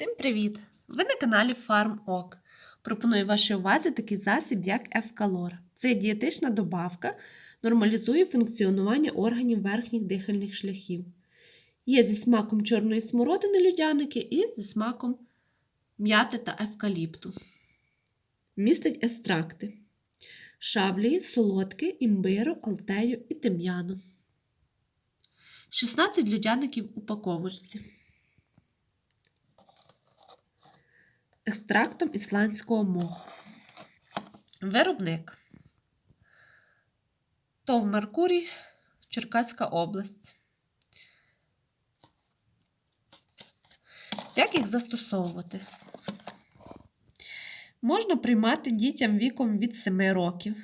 Всім привіт! Ви на каналі FarmOk. Пропоную вашій увазі такий засіб, як Евкалор. Це дієтична добавка, нормалізує функціонування органів верхніх дихальних шляхів. Є зі смаком чорної смородини людяники і зі смаком м'яти та евкаліпту. Містить естракти шавлії, солодки, імбиру, алтею і тим'яну. 16 людяників в упаковочці. Екстрактом ісландського моху. Виробник ТОВ Меркурій, Черкаська область. Як їх застосовувати? Можна приймати дітям віком від 7 років,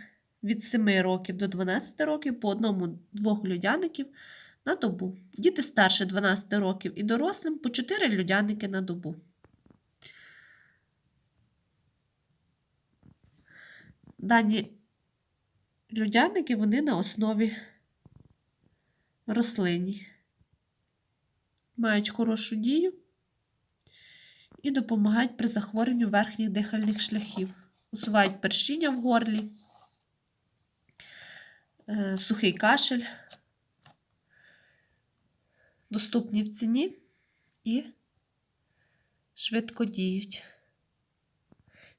від 7 років до 12 років по одному-двох людяників на добу. Діти старше 12 років і дорослим по 4 людяники на добу. Дані людяники вони на основі рослині. Мають хорошу дію і допомагають при захворюванні верхніх дихальних шляхів. Усувають першіння в горлі, е, сухий кашель, доступні в ціні і швидко діють.